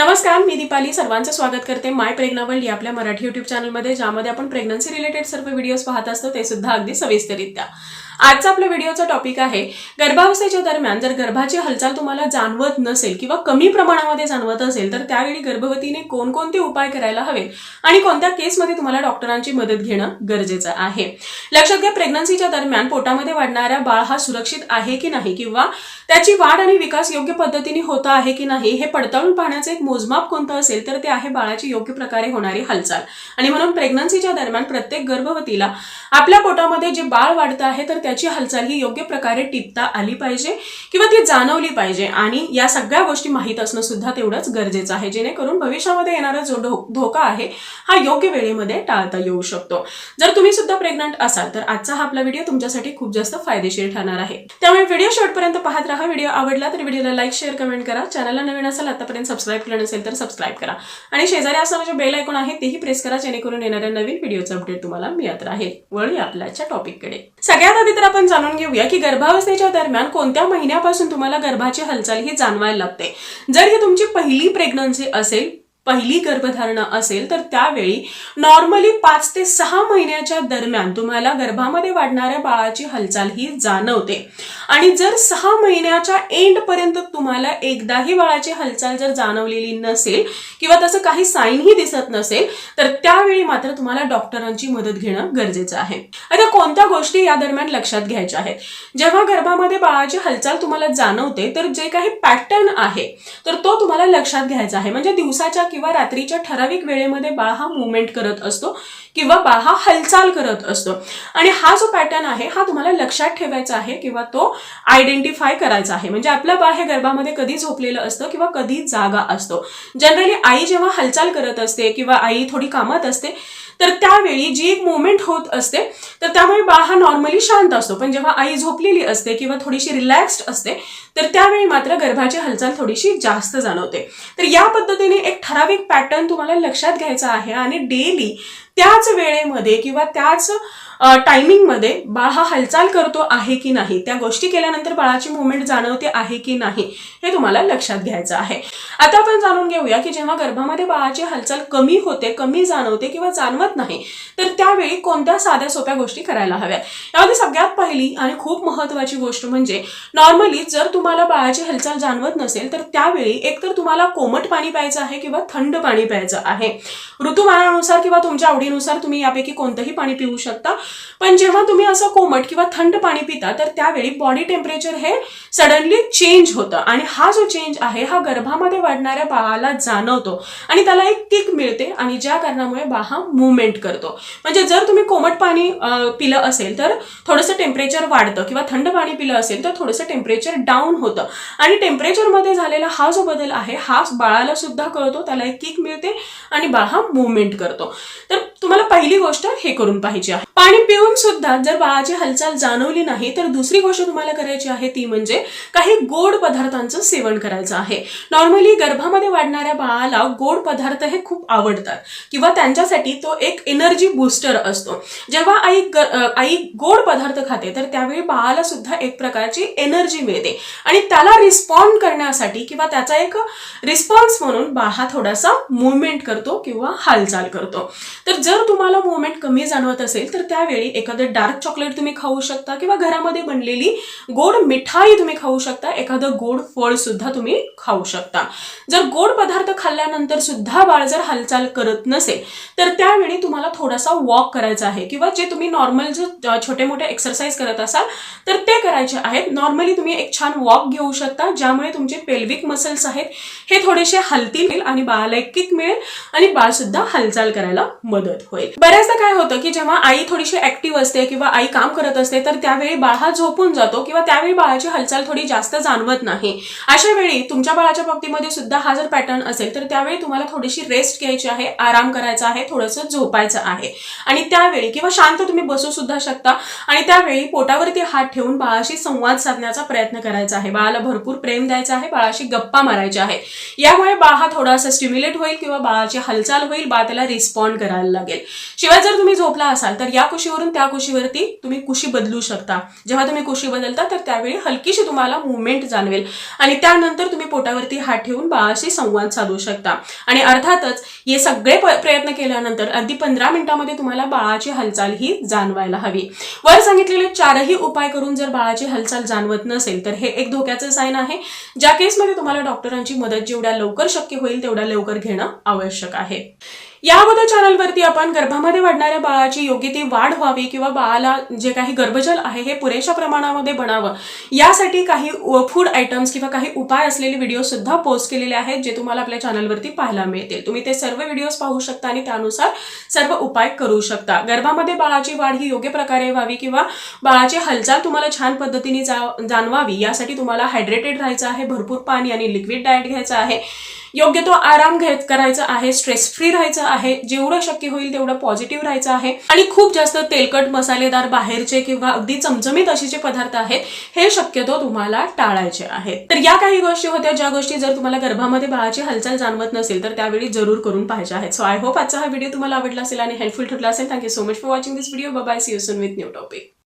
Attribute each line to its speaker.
Speaker 1: नमस्कार मी दीपाली. सर्वांचं स्वागत करते माय प्रेग्ना वर्ल्ड या आपल्या मराठी युट्यूब चॅनलमध्ये ज्यामध्ये आपण प्रेग्नन्सी रिलेटेड सर्व व्हिडिओज पाहत असतो ते सुद्धा अगदी सविस्तरित्या आजचा आपल्या व्हिडिओचा टॉपिक आहे गर्भावस्थेच्या दरम्यान जर गर्भाची हालचाल तुम्हाला जाणवत नसेल किंवा कमी प्रमाणामध्ये जाणवत असेल तर त्यावेळी गर्भवतीने कोणकोणते उपाय करायला हवे आणि कोणत्या केसमध्ये तुम्हाला डॉक्टरांची मदत घेणं गरजेचं आहे? लक्षात घ्या प्रेग्नन्सीच्या दरम्यान पोटामध्ये वाढणाऱ्या बाळ हा सुरक्षित आहे की नाही किंवा त्याची वाढ आणि विकास योग्य पद्धतीने होत आहे की नाही हे पडताळून पाहण्याचं एक मोजमाप कोणतं असेल तर ते आहे बाळाची योग्य प्रकारे होणारी हालचाल. आणि म्हणून प्रेग्नन्सीच्या दरम्यान प्रत्येक गर्भवतीला आपल्या पोटामध्ये जे बाळ वाढतं आहे तर त्याची हालचाल ही योग्य प्रकारे टिपता आली पाहिजे किंवा ती जाणवली पाहिजे. आणि या सगळ्या गोष्टी माहीत असणं सुद्धा तेवढंच गरजेचं आहे जेणेकरून भविष्यामध्ये येणारा जो धोका आहे हा योग्य वेळेमध्ये टाळता येऊ शकतो. जर तुम्ही सुद्धा प्रेग्नंट असाल तर आजचा हा आपला व्हिडिओ तुमच्यासाठी खूप जास्त फायदेशीर ठरणार आहे. त्यामुळे व्हिडिओ शेवटपर्यंत पाहत राहा. व्हिडिओ आवडला तर व्हिडिओला लाईक शेअर कमेंट करा. चॅनलला नवीन असेल आतापर्यंत सबस्क्राईब केलं नसेल तर सबस्क्राईब करा. आणि शेजारी असणारा जे बेल ऐकून आहे तेही प्रेस करा जेणेकरून येणाऱ्या नवीन व्हिडिओचं अपडेट तुम्हाला मिळत राहील. वळूया आपल्याच्या टॉपिककडे. सगळ्यात आधी तर आपण जाणून घेऊया की गर्भावस्थेच्या दरम्यान कोणत्या महिन्यापासून तुम्हाला गर्भाची हालचाल ही जाणवायला लागते. जर ही तुमची पहिली प्रेग्नन्सी असेल पहिली गर्भधारणा असेल तर त्यावेळी नॉर्मली पाच ते सहा महिन्याच्या दरम्यान तुम्हाला गर्भामध्ये वाढणाऱ्या बाळाची हालचाल ही जाणवते. आणि जर सहा महिन्याच्या एंड पर्यंत तुम्हाला एकदाही बाळाची हालचाल जर जाणवलेली नसेल किंवा तसं काही साईनही दिसत नसेल तर त्यावेळी मात्र तुम्हाला डॉक्टरांची मदत घेणं गरजेचं आहे. आता कोणत्या गोष्टी या दरम्यान लक्षात घ्यायच्या आहेत? जेव्हा गर्भामध्ये बाळाची हालचाल तुम्हाला जाणवते तर जे काही पॅटर्न आहे तर तो तुम्हाला लक्षात घ्यायचा आहे. म्हणजे दिवसाच्या किंवा रात्रीच्या ठराविक वेळेमध्ये बाळ हा मुवमेंट करत असतो किंवा बाळ हा हालचाल करत असतो. आणि हा जो पॅटर्न आहे हा तुम्हाला लक्षात ठेवायचा आहे किंवा तो आयडेंटिफाय करायचा आहे. म्हणजे आपलं बाळ हे गर्भामध्ये कधी झोपलेलं असतं किंवा कधी जागा असतो. जनरली आई जेव्हा हालचाल करत असते किंवा आई थोडी कामात असते तर त्यावेळी जी एक मुवमेंट होत असते तर त्यामुळे बाळ हा नॉर्मली शांत असतो. पण जेव्हा आई झोपलेली असते किंवा थोडीशी रिलॅक्स्ड असते तर त्यावेळी मात्र गर्भाची हालचाल थोडीशी जास्त जाणवते. तर या पद्धतीने एक ठराविक पॅटर्न तुम्हाला लक्षात घ्यायचा आहे आणि डेली त्याच वेळेमध्ये किंवा त्याच टायमिंगमध्ये बाळ हा हालचाल करतो आहे की नाही? त्या गोष्टी केल्यानंतर बाळाची मुवमेंट जाणवते आहे की नाही हे तुम्हाला लक्षात घ्यायचं आहे. आता आपण जाणून घेऊया की जेव्हा गर्भामध्ये बाळाची हालचाल कमी होते कमी जाणवते किंवा जाणवत नाही तर त्यावेळी कोणत्या साध्या सोप्या गोष्टी करायला हव्यात? यामध्ये सगळ्यात पहिली आणि खूप महत्वाची गोष्ट म्हणजे नॉर्मली जर तुम्हाला बाळाची हालचाल जाणवत नसेल तर त्यावेळी एकतर तुम्हाला कोमट पाणी प्यायचं आहे किंवा थंड पाणी प्यायचं आहे. ऋतुमानानुसार किंवा तुमच्या आवडीनुसार तुम्ही यापैकी कोणतंही पाणी पिऊ शकता. पण जेव्हा तुम्ही असं कोमट किंवा थंड पाणी पिता तर त्यावेळी बॉडी टेम्परेचर हे सडनली चेंज होतं. आणि हा जो चेंज आहे हा गर्भामध्ये वाढणाऱ्या बाळाला जाणवतो. आणि त्याला एक किक मिळते आणि ज्या कारणामुळे बाळ हा मुवमेंट करतो. म्हणजे जर तुम्ही कोमट पाणी पिलं असेल तर थोडंसं टेम्परेचर वाढतं. किंवा थंड पाणी पिलं असेल तर थोडंसं टेम्परेचर डाऊन होतं. आणि टेम्परेचरमध्ये झालेला हा जो बदल आहे हा बाळाला सुद्धा कळतो त्याला एक किक मिळते आणि बाळ हा मुवमेंट करतो. तर तुम्हाला पहिली गोष्ट हे करून पाहिजे आहे. पाणी पिऊन सुद्धा जर बाळाची हालचाल जाणवली नाही तर दुसरी गोष्ट तुम्हाला करायची आहे ती म्हणजे काही गोड पदार्थांचं सेवन करायचं आहे. नॉर्मली गर्भामध्ये वाढणाऱ्या बाळाला गोड पदार्थ हे खूप आवडतात किंवा त्यांच्यासाठी तो एक एनर्जी बुस्टर असतो. जेव्हा आई आई गोड पदार्थ खाते तर त्यावेळी बाळाला सुद्धा एक प्रकारची एनर्जी मिळते. आणि त्याला रिस्पॉन्ड करण्यासाठी किंवा त्याचा एक रिस्पॉन्स म्हणून बाळा थोडासा मुवमेंट करतो किंवा हालचाल करतो. तर जर तुम्हाला मुवमेंट कमी जाणवत असेल तर त्यावेळी एखादं डार्क चॉकलेट तुम्ही खाऊ शकता किंवा घरामध्ये बनलेली गोड मिठाई तुम्ही खाऊ शकता एखादं गोड फळ सुद्धा तुम्ही खाऊ शकता. जर गोड पदार्थ खाल्ल्यानंतर सुद्धा बाळ जर हालचाल करत नसेल तर त्यावेळी तुम्हाला थोडासा वॉक करायचा आहे किंवा जे तुम्ही नॉर्मल जे छोटे मोठे एक्सरसाइज करत असाल तर ते करायचे आहेत. नॉर्मली तुम्ही एक छान वॉक घेऊ शकता ज्यामुळे तुमचे पेल्विक मसल्स आहेत हे थोडेसे हलतील आणि बाळाला एक किक मिळेल आणि बाळ सुद्धा हालचाल करायला मदत होईल. बऱ्याचदा काय होतं की जेव्हा आई थोडीशी ऍक्टिव्ह असते किंवा आई काम करत असते तर त्यावेळी बाळ हा झोपून जातो किंवा त्यावेळी बाळाची हालचाल थोडी जास्त जाणवत नाही. अशा वेळी तुमच्या बाळाच्या बाबतीमध्ये सुद्धा हा जर पॅटर्न असेल तर त्यावेळी तुम्हाला थोडीशी रेस्ट घ्यायची आहे आराम करायचा आहे थोडंसं झोपायचं आहे. आणि त्यावेळी किंवा शांत तुम्ही बसू सुद्धा शकता. आणि त्यावेळी पोटावरती हात ठेवून बाळाशी संवाद साधण्याचा प्रयत्न करायचा आहे. बाळाला भरपूर प्रेम द्यायचा आहे बाळाशी गप्पा मारायच्या आहे. यामुळे बाळ हा थोडासा स्टिम्युलेट होईल किंवा बाळाची हालचाल होईल बाळ त्याला रिस्पॉन्ड करायला लागेल. लागेल. शिवाय जर तुम्ही झोपला असाल तर या कुशीवरून त्या कुशीवरती तुम्ही कुशी बदलू शकता. जेव्हा तुम्ही कुशी बदलता तर त्यावेळी हलकीशी तुम्हाला मुवमेंट जाणवेल. आणि त्यानंतर तुम्ही पोटावरती हात ठेवून बाळाशी संवाद साधू शकता. आणि अर्थातच हे सगळे प्रयत्न केल्यानंतर अगदी पंधरा मिनिटांमध्ये तुम्हाला बाळाची हालचाल ही जाणवायला हवी. वर सांगितलेले चारही उपाय करून जर बाळाची हालचाल जाणवत नसेल तर हे एक धोक्याचं साईन आहे. ज्या केसमध्ये तुम्हाला डॉक्टरांची मदत जेवढ्या लवकर शक्य होईल तेवढ्या लवकर घेणं आवश्यक आहे. या अगोदर चॅनलवरती आपण गर्भामध्ये वाढणाऱ्या बाळाची योग्य ती वाढ व्हावी किंवा बाळाला जे काही गर्भजल आहे हे पुरेशा प्रमाणामध्ये बनावं. यासाठी काही फूड आयटम्स किंवा काही उपाय असलेले व्हिडिओ सुद्धा पोस्ट केलेले आहेत जे तुम्हाला आपल्या चॅनलवरती पाहायला मिळतील. तुम्ही ते सर्व व्हिडिओज पाहू शकता आणि त्यानुसार सर्व उपाय करू शकता. गर्भामध्ये बाळाची वाढ ही योग्य प्रकारे व्हावी किंवा बाळाची हालचाल तुम्हाला छान पद्धतीने जा- जाणवावी यासाठी तुम्हाला हायड्रेटेड राहायचं आहे भरपूर पाणी आणि लिक्विड डाएट घ्यायचं आहे. योग्य तो आराम घेत करायचा आहे स्ट्रेस फ्री राहायचं आहे जेवढं शक्य होईल तेवढं पॉझिटिव्ह राहायचं आहे. आणि खूप जास्त तेलकट मसालेदार बाहेरचे किंवा अगदी चमचमीत असे जे पदार्थ आहेत हे शक्यतो तुम्हाला टाळायचे आहेत. तर या काही गोष्टी होत्या ज्या गोष्टी जर तुम्हाला गर्भामध्ये बाळाची हालचाल जाणवत नसेल तर त्यावेळी जरूर करून पाहिजे आहेत. सो आय होप आजचा हा व्हिडिओ तुम्हाला आवडला असेल आणि हेल्पफुल ठरला असेल. Thank you so much for watching this video bye see you soon with new topic